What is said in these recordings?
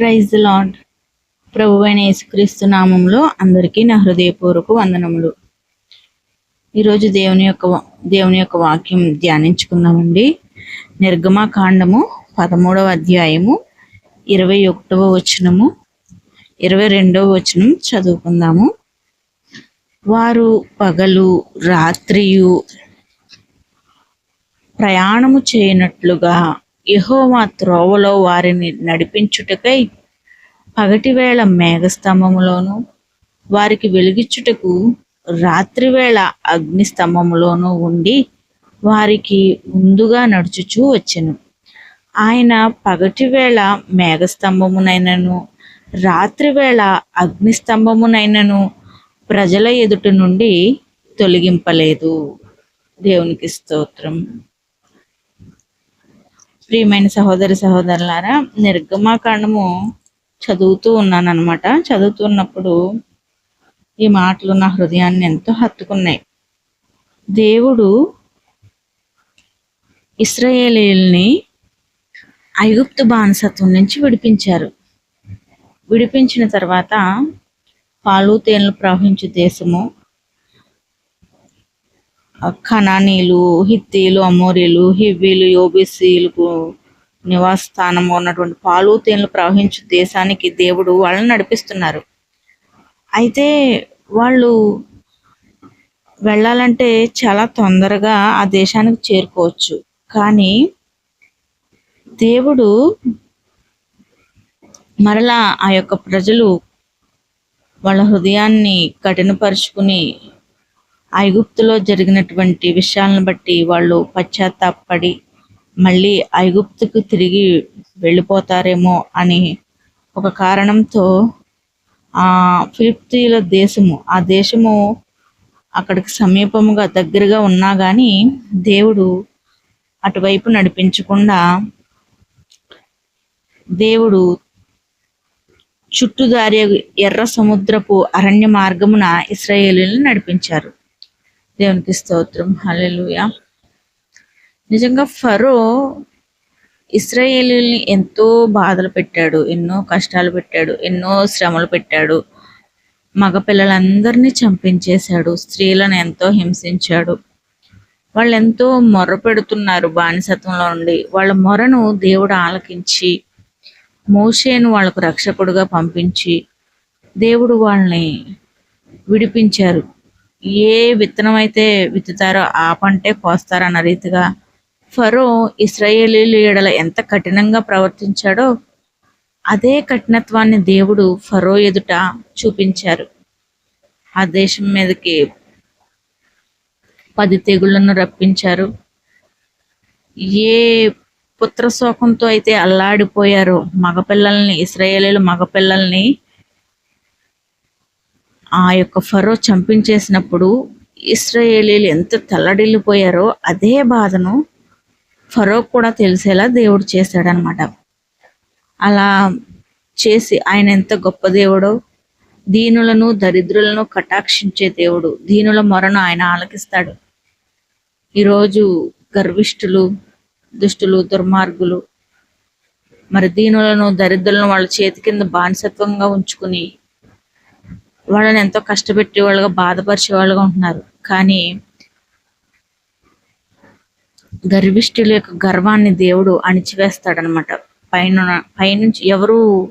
Praise lord ప్రభు అయిన యేసుక్రీస్తు నామంలో అందరికీ నా హృదయపూర్వక వందనములు. ఈరోజు దేవుని యొక్క దేవుని యొక్క వాక్యం ధ్యానించుకుందామండి. నిర్గమాకాండము పదమూడవ అధ్యాయము ఇరవై ఒకటవ వచనము ఇరవై రెండవ వచనం చదువుకుందాము. వారు పగలు రాత్రియు ప్రయాణము చేయనట్లుగా యెహోవా త్రోవలో వారిని నడిపించుటకై పగటివేళ మేఘస్తంభములోను వారికి వెలిగించుటకు రాత్రివేళ అగ్నిస్తంభములోను ఉండి వారికి ముందుగా నడుచుచూ వచ్చెను. ఆయన పగటివేళ మేఘస్తంభమునైనను రాత్రివేళ అగ్నిస్తంభమునైనను ప్రజల ఎదుట నుండి తొలగింపలేదు. దేవునికి స్తోత్రం. ప్రియమైన సహోదరి సహోదరులారా నిర్గమాకాండము చదువుతూ ఉన్నాను అనమాట చదువుతున్నప్పుడు ఈ మాటలు నా హృదయాన్ని ఎంతో హత్తుకున్నాయి. దేవుడు ఇస్రాయేలీల్ని ఐగుప్తు బానిసత్వం నుంచి విడిపించారు. విడిపించిన తర్వాత పాలు తేనెలు ప్రవహించే దేశము ఖనానీలు హిత్తీలు అమోరీలు హివ్వీలు యోబిసీలకు నివాస స్థానంగా ఉన్నటువంటి పాలు తేనెలు ప్రవహించే దేశానికి దేవుడు వాళ్ళని నడిపిస్తున్నారు. అయితే వాళ్ళు వెళ్ళాలంటే చాలా తొందరగా ఆ దేశానికి చేరుకోవచ్చు. కానీ దేవుడు మరలా ఆ యొక్క ప్రజలు వాళ్ళ హృదయాన్ని కఠినపరుచుకుని ఐగుప్తులో జరిగినటువంటి విషయాలను బట్టి వాళ్ళు పశ్చాత్తాపడి మళ్ళీ ఐగుప్తుకు తిరిగి వెళ్ళిపోతారేమో అని ఒక కారణంతో ఆ ఫిలిప్తీల దేశము ఆ దేశము అక్కడికి సమీపముగా దగ్గరగా ఉన్నా కానీ దేవుడు అటువైపు నడిపించకుండా దేవుడు చుట్టుదారి ఎర్ర సముద్రపు అరణ్య మార్గమున ఇస్రాయేలీలను నడిపించారు. దేవునికి స్తోత్రం. హలెలుయా నిజంగా ఫరో ఇస్రాయేలీల్ని ఎంతో బాధలు పెట్టాడు ఎన్నో కష్టాలు పెట్టాడు ఎన్నో శ్రమలు పెట్టాడు. మగపిల్లలందరినీ చంపించేశాడు స్త్రీలను ఎంతో హింసించాడు. వాళ్ళు ఎంతో మొర్ర పెడుతున్నారు బానిసత్వంలో నుండి. వాళ్ళ మొరను దేవుడు ఆలకించి మోషేను వాళ్ళకు రక్షకుడుగా పంపించి దేవుడు వాళ్ళని విడిపించారు. ఏ విత్తనం అయితే విత్తుతారో ఆ పంటే కోస్తారన్న రీతిగా ఫరో ఇస్రాయేలీల ఎడల ఎంత కఠినంగా ప్రవర్తించాడో అదే కఠినత్వాన్ని దేవుడు ఫరో ఎదుట చూపించారు. ఆ దేశం మీదకి పది తెగుళ్ళను రప్పించారు. ఏ పుత్ర శోకంతో అయితే అల్లాడిపోయారో మగపిల్లల్ని ఇస్రాయేలీలు మగపిల్లల్ని ఆ యొక్క ఫరో చంపించేసినప్పుడు ఇస్రాయేలీలు ఎంత తల్లడిల్లిపోయారో అదే బాధను ఫరోక్ కూడా తెలిసేలా దేవుడు చేశాడనమాట. అలా చేసి ఆయన ఎంత గొప్ప దేవుడో దీనులను దరిద్రులను కటాక్షించే దేవుడు దీనుల మొరను ఆయన ఆలకిస్తాడు. ఈరోజు గర్విష్ఠులు దుష్టులు దుర్మార్గులు మరి దీనులను దరిద్రులను వాళ్ళ చేతి కింద బానిసత్వంగా ఉంచుకుని వాళ్ళని ఎంతో కష్టపెట్టే వాళ్ళుగా బాధపరిచే వాళ్ళుగా ఉంటున్నారు. కానీ గర్విష్ఠుల యొక్క గర్వాన్ని దేవుడు అణిచివేస్తాడనమాట. పైన పైనుంచి ఎవరు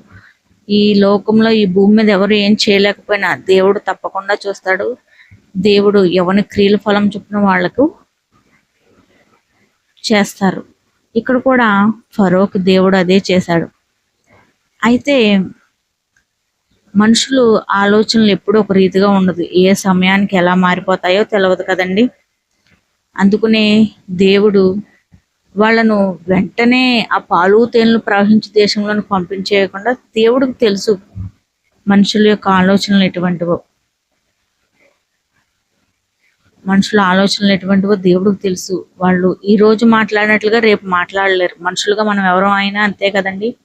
ఈ లోకంలో ఈ భూమి మీద ఎవరు ఏం చేయలేకపోయినా దేవుడు తప్పకుండా చూస్తాడు. దేవుడు ఎవరి క్రియల ఫలం చొప్పున వాళ్ళకు చేస్తారు. ఇక్కడ కూడా ఫరోక్ దేవుడు అదే చేశాడు. అయితే మనుషులు ఆలోచనలు ఎప్పుడూ ఒక రీతిగా ఉండదు. ఏ సమయానికి ఎలా మారిపోతాయో తెలియదు కదండి. అందుకనే దేవుడు వాళ్ళను వెంటనే ఆ పాలు తేనెలు ప్రవహించే దేశంలోని పంపించేయకుండా దేవుడికి తెలుసు మనుషుల యొక్క ఆలోచనలు ఎటువంటివో. మనుషుల ఆలోచనలు ఎటువంటివో దేవుడికి తెలుసు. వాళ్ళు ఈ రోజు మాట్లాడినట్లుగా రేపు మాట్లాడలేరు. మనుషులుగా మనం ఎవరో అయినా అంతే కదండి.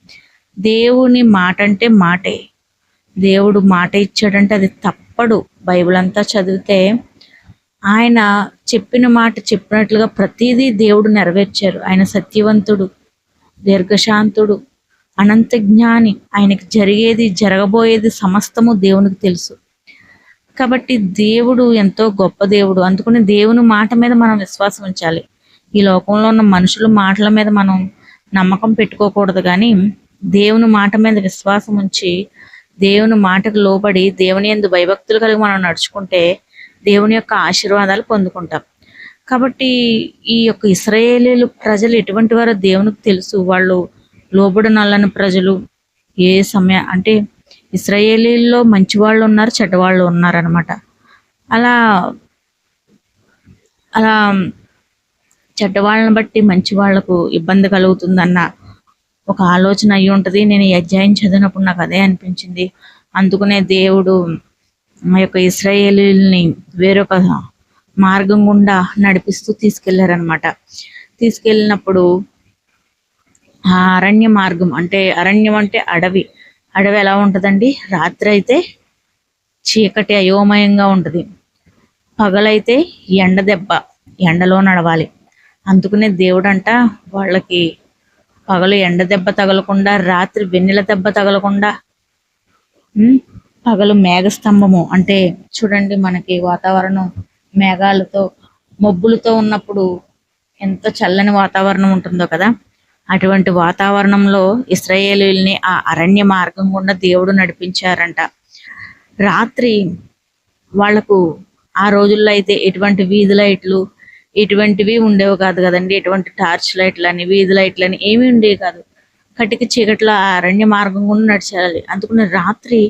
దేవుని మాట అంటే మాటే. దేవుడు మాట ఇచ్చాడంటే అది తప్పడు. బైబిల్ అంతా చదివితే ఆయన చెప్పిన మాట చెప్పినట్లుగా ప్రతిదీ దేవుడు నెరవేర్చారు. ఆయన సత్యవంతుడు దీర్ఘశాంతుడు అనంత జ్ఞాని. ఆయనకి జరిగేది జరగబోయేది సమస్తము దేవునికి తెలుసు. కాబట్టి దేవుడు ఎంతో గొప్ప దేవుడు. అందుకని దేవుని మాట మీద మనం విశ్వాసం ఉంచాలి. ఈ లోకంలో ఉన్న మనుషుల మాటల మీద మనం నమ్మకం పెట్టుకోకూడదు కానీ దేవుని మాట మీద విశ్వాసం ఉంచి దేవుని మాటకు లోబడి దేవుని ఎందు భయభక్తులు కలిగి మనం నడుచుకుంటే దేవుని యొక్క ఆశీర్వాదాలు పొందుకుంటాం. కాబట్టి ఈ యొక్క ఇస్రాయేలీలు ప్రజలు ఎటువంటి వారో దేవునికి తెలుసు. వాళ్ళు లోబడి నల్లని ప్రజలు ఏ సమయ అంటే ఇస్రాయేలీల్లో మంచి వాళ్ళు ఉన్నారు చెడ్డవాళ్ళు ఉన్నారనమాట అలా అలా చెడ్డవాళ్ళని బట్టి మంచి వాళ్ళకు ఇబ్బంది కలుగుతుందన్న ఒక ఆలోచన అయి ఉంటుంది నేను ఈ అధ్యాయం చదివినప్పుడు నాకు అదే అనిపించింది. అందుకనే దేవుడు మా యొక్క ఇస్రాయేలీల్ని వేరొక మార్గం గుండా నడిపిస్తూ తీసుకెళ్ళారనమాట తీసుకెళ్ళినప్పుడు ఆ అరణ్య మార్గం అంటే అరణ్యం అంటే అడవి. అడవి ఎలా ఉంటుందండి? రాత్రి అయితే చీకటి అయోమయంగా ఉంటుంది. పగలైతే ఎండ దెబ్బ ఎండలో నడవాలి. అందుకనే దేవుడంట వాళ్ళకి పగలు ఎండ దెబ్బ తగలకుండా రాత్రి వెన్నెల దెబ్బ తగలకుండా పగలు మేఘస్తంభము. అంటే చూడండి మనకి వాతావరణం మేఘాలతో మబ్బులతో ఉన్నప్పుడు ఎంత చల్లని వాతావరణం ఉంటుందో కదా. అటువంటి వాతావరణంలో ఇస్రాయేలీల్ని ఆ అరణ్య మార్గం గుండా దేవుడు నడిపించారంట. రాత్రి వాళ్ళకు ఆ రోజుల్లో అయితే ఎటువంటి వీధి లైట్లు ఇటువంటివి ఉండేవి కాదు కదండి. ఎటువంటి టార్చ్ లైట్లు అని వీధి లైట్లు అని ఏమీ ఉండేవి కాదు. కటిక చీకట్లో ఆ అరణ్య మార్గం గుండా నడిచేయాలి అందుకని రాత్రి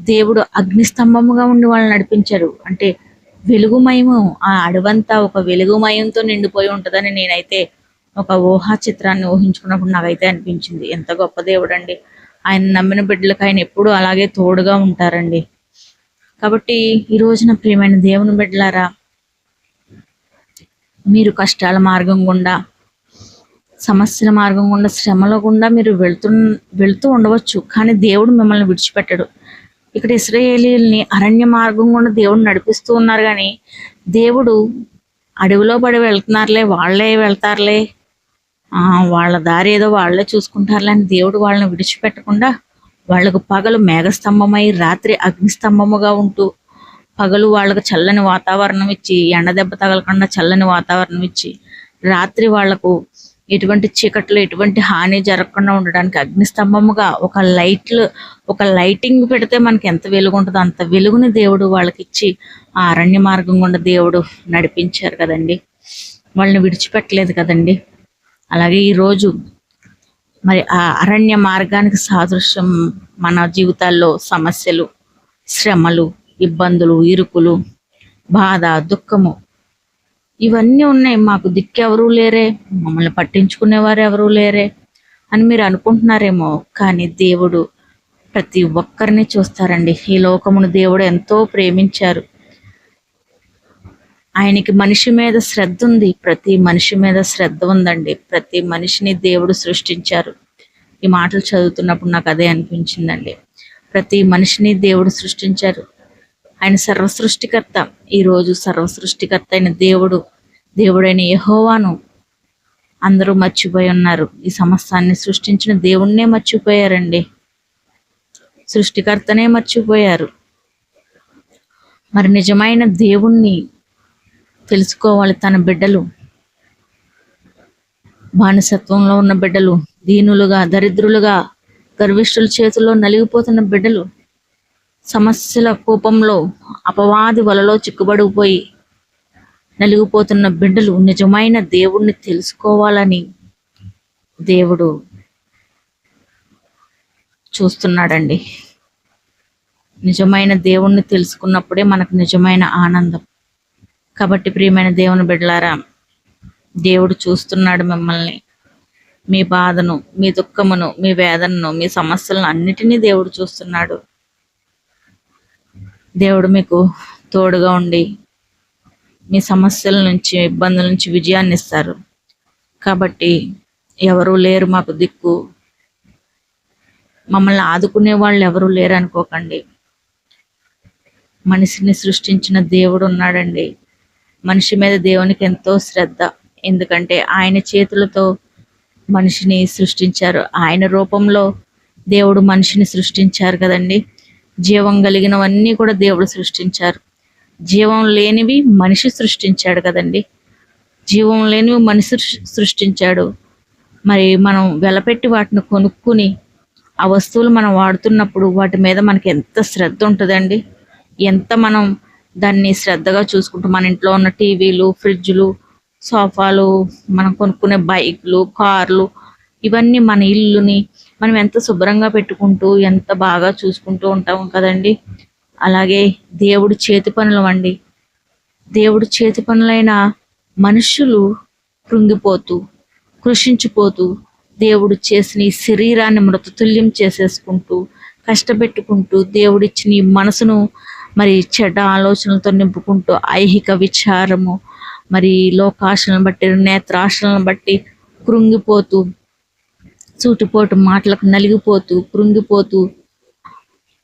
దేవుడు అగ్నిస్తంభముగా ఉండి వాళ్ళని నడిపించారు అంటే వెలుగుమయము ఆ అడవంతా ఒక వెలుగుమయంతో నిండిపోయి ఉంటుందని నేనైతే ఒక ఊహా చిత్రాన్ని ఊహించుకున్నప్పుడు నాకైతే అనిపించింది. ఎంత గొప్ప దేవుడు అండి ఆయన నమ్మిన బిడ్డలకు ఆయన ఎప్పుడూ అలాగే తోడుగా ఉంటారండి. కాబట్టి ఈ రోజున ప్రియమైన దేవుని బిడ్డలారా మీరు కష్టాల మార్గం గుండా సమస్యల మార్గం గుండా శ్రమల గుండా మీరు వెళ్తు వెళ్తూ ఉండవచ్చు. కానీ దేవుడు మిమ్మల్ని విడిచిపెట్టడు. ఇక్కడ ఇస్రాయేలీల్ని అరణ్య మార్గం గుండా దేవుడు నడిపిస్తూ ఉన్నారు కానీ దేవుడు అడవిలో పడి వెళ్తున్నారులే వాళ్ళే వెళ్తారులే. ఆ, వాళ్ళ దారి ఏదో వాళ్ళే చూసుకుంటారులే అని దేవుడు వాళ్ళని విడిచిపెట్టకుండా వాళ్ళకు పగలు మేఘస్తంభమై రాత్రి అగ్నిస్తంభముగా ఉంటూ పగలు వాళ్ళకు చల్లని వాతావరణం ఇచ్చి ఎండ దెబ్బ తగలకుండా చల్లని వాతావరణం ఇచ్చి రాత్రి వాళ్ళకు ఎటువంటి చీకట్లో ఎటువంటి హాని జరగకుండా ఉండడానికి అగ్నిస్తంభముగా ఒక లైట్లు ఒక లైటింగ్ పెడితే మనకి ఎంత వెలుగు ఉంటుందో అంత వెలుగుని దేవుడు వాళ్ళకి ఇచ్చి ఆ అరణ్య మార్గం గుండా దేవుడు నడిపించారు కదండి. వాళ్ళని విడిచిపెట్టలేదు కదండి. అలాగే ఈరోజు మరి ఆ అరణ్య మార్గానికి సాదృశ్యం మన జీవితాల్లో సమస్యలు శ్రమలు ఇబ్బందులు ఇరుకులు బాధ దుఃఖము ఇవన్నీ ఉన్నాయి. మాకు దిక్కెవరూ లేరే. మమ్మల్ని పట్టించుకునేవారు ఎవరూ లేరే అని మీరు అనుకుంటున్నారేమో. కానీ దేవుడు ప్రతి ఒక్కరిని చూస్తారండి. ఈ లోకమును దేవుడు ఎంతో ప్రేమించారు. ఆయనకి మనిషి మీద శ్రద్ధ ఉంది. ప్రతి మనిషి మీద శ్రద్ధ ఉందండి. ప్రతి మనిషిని దేవుడు సృష్టించారు. ఈ మాటలు చదువుతున్నప్పుడు నాకు అదే అనిపించిందండి. ప్రతి మనిషిని దేవుడు సృష్టించారు. ఆయన సర్వ సృష్టికర్త ఈరోజు సర్వ సృష్టికర్త అయిన దేవుడు దేవుడైన యహోవాను అందరూ మర్చిపోయి ఉన్నారు. ఈ సమస్తాన్ని సృష్టించిన దేవుణ్ణే మర్చిపోయారండి. సృష్టికర్తనే మర్చిపోయారు. మరి నిజమైన దేవుణ్ణి తెలుసుకోవాలి తన బిడ్డలు. బానిసత్వంలో ఉన్న బిడ్డలు దీనులుగా దరిద్రులుగా గర్విష్ఠుల చేతుల్లో నలిగిపోతున్న బిడ్డలు సమస్యల కోపంలో అపవాది వలలో చిక్కుబడిపోయి నలిగిపోతున్న బిడ్డలు నిజమైన దేవుణ్ణి తెలుసుకోవాలని దేవుడు చూస్తున్నాడండి. నిజమైన దేవుణ్ణి తెలుసుకున్నప్పుడే మనకు నిజమైన ఆనందం. కాబట్టి ప్రియమైన దేవుని బిడ్డలారా దేవుడు చూస్తున్నాడు మిమ్మల్ని. మీ బాధను మీ దుఃఖమును మీ వేదనను మీ సమస్యలను అన్నిటినీ దేవుడు చూస్తున్నాడు. దేవుడు మీకు తోడుగా ఉండి మీ సమస్యల నుంచి ఇబ్బందుల నుంచి విజయాన్ని ఇస్తారు. కాబట్టి ఎవరు లేరు మాకు దిక్కు. మమ్మల్ని ఆదుకునే వాళ్ళు ఎవరు లేరు అనుకోకండి. మనిషిని సృష్టించిన దేవుడు ఉన్నాడండి. మనిషి మీద దేవునికి ఎంతో శ్రద్ధ. ఎందుకంటే ఆయన చేతులతో మనిషిని సృష్టించారు. ఆయన రూపంలో దేవుడు మనిషిని సృష్టించారు కదండి. జీవం కలిగినవన్నీ కూడా దేవుడు సృష్టించారు. జీవం లేనివి మనిషి సృష్టించాడు కదండి. జీవం లేనివి మనిషి సృష్టించాడు. మరి మనం వెలపెట్టి వాటిని కొనుక్కుని ఆ వస్తువులు మనం వాడుతున్నప్పుడు వాటి మీద మనకి ఎంత శ్రద్ధ ఉంటుందండి. ఎంత మనం దాన్ని శ్రద్ధగా చూసుకుంటూ మన ఇంట్లో ఉన్న టీవీలు ఫ్రిడ్జ్లు సోఫాలు మనం కొనుక్కునే బైక్లు కార్లు ఇవన్నీ మన ఇల్లుని మనం ఎంత శుభ్రంగా పెట్టుకుంటూ ఎంత బాగా చూసుకుంటూ ఉంటాం కదండి. అలాగే దేవుడు చేతి పనులు అండి దేవుడు చేతి పనులైన మనుషులు కృంగిపోతూ కృషించిపోతూ దేవుడు చేసిన ఈ శరీరాన్ని మృతతుల్యం చేసేసుకుంటూ కష్టపెట్టుకుంటూ దేవుడిచ్చిన ఈ మనసును మరి చెడ్డ ఆలోచనలతో నింపుకుంటూ ఐహిక విచారము మరి లోకాశలను బట్టి నేత్రాశలను బట్టి కృంగిపోతూ సూటిపోటు మాటలకు నలిగిపోతూ కృంగిపోతూ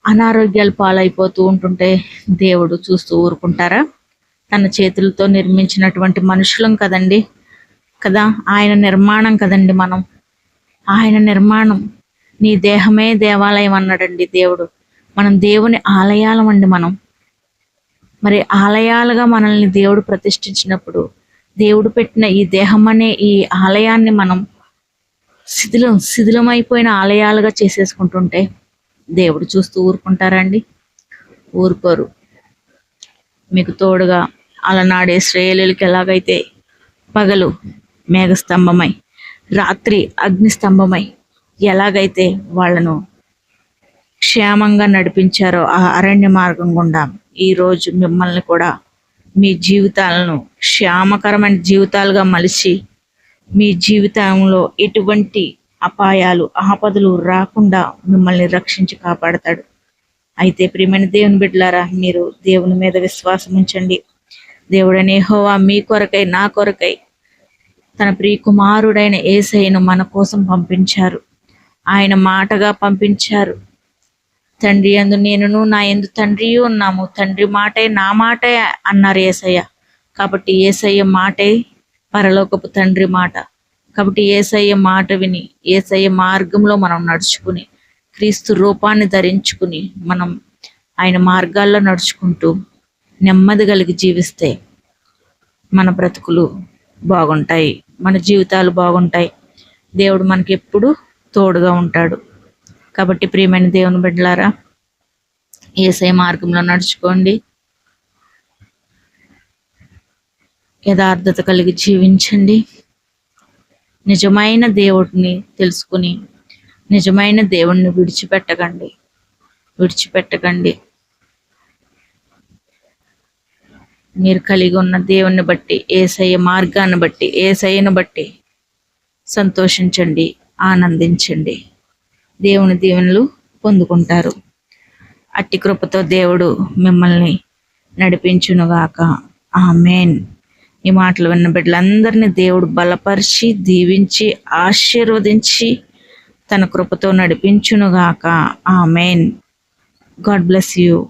అనారోగ్యాలు పాలైపోతూ ఉంటుంటే దేవుడు చూస్తూ ఊరుకుంటారా? తన చేతులతో నిర్మించినటువంటి మనుషులం కదండి కదా? ఆయన నిర్మాణం కదండి మనం. ఆయన నిర్మాణం. నీ దేహమే దేవాలయం అన్నాడండి దేవుడు. మనం దేవుని ఆలయాలం అండి మనం. మరి ఆలయాలుగా మనల్ని దేవుడు ప్రతిష్ఠించినప్పుడు దేవుడు పెట్టిన ఈ దేహం అనే ఈ ఆలయాన్ని మనం శిథిలం శిథిలమైపోయిన ఆలయాలుగా చేసేసుకుంటుంటే దేవుడు చూస్తూ ఊరుకుంటారండి. ఊరుకోరు. మీకు తోడుగా అలనాడే శ్రేయలులకి ఎలాగైతే పగలు మేఘస్తంభమై రాత్రి అగ్నిస్తంభమై ఎలాగైతే వాళ్ళను క్షేమంగా నడిపించారో ఆ అరణ్య మార్గం గుండా ఈరోజు మిమ్మల్ని కూడా మీ జీవితాలను క్షేమకరమైన జీవితాలుగా మలిచి మీ జీవితంలో ఎటువంటి అపాయాలు ఆపదలు రాకుండా మిమ్మల్ని రక్షించి కాపాడతాడు. అయితే ప్రియమైన దేవుని బిడ్డలారా మీరు దేవుని మీద విశ్వాసం ఉంచండి. దేవుడనే హోవా మీ కొరకై నా కొరకై తన ప్రియ కుమారుడైన ఏసైను మన కోసం పంపించారు. ఆయన మాటగా పంపించారు. తండ్రి అందు నేనును నా ఎందు తండ్రి ఉన్నాము. తండ్రి మాటే నా మాటే అన్నారు ఏసయ్య. కాబట్టి ఏసయ్య మాటే పరలోకపు తండ్రి మాట. కాబట్టి ఏసయ్య మాట విని ఏసయ్య మార్గంలో మనం నడుచుకుని క్రీస్తు రూపాన్ని ధరించుకుని మనం ఆయన మార్గాల్లో నడుచుకుంటూ నెమ్మది కలిగి జీవిస్తే మన బ్రతుకులు బాగుంటాయి మన జీవితాలు బాగుంటాయి. దేవుడు మనకి ఎప్పుడు తోడుగా ఉంటాడు. కాబట్టి ప్రియమైన దేవుని బిడ్డలారా ఏసై మార్గంలో నడుచుకోండి. యథార్థత కలిగి జీవించండి. నిజమైన దేవుడిని తెలుసుకుని నిజమైన దేవుణ్ణి విడిచిపెట్టకండి. విడిచిపెట్టకండి. మీరు కలిగి ఉన్న దేవుణ్ణి బట్టి ఏసయ్య మార్గాన్ని బట్టి ఏసయ్యను బట్టి సంతోషించండి ఆనందించండి. దేవుని దీవెనలు పొందుకుంటారు. అట్టి కృపతో దేవుడు మిమ్మల్ని నడిపించునుగాక. ఆమెన్. ఈ మాటలు విన్న బిడ్డలందరినీ దేవుడు బలపరిచి దీవించి ఆశీర్వదించి తన కృపతో నడిపించునుగాక. ఆమెన్. God bless you.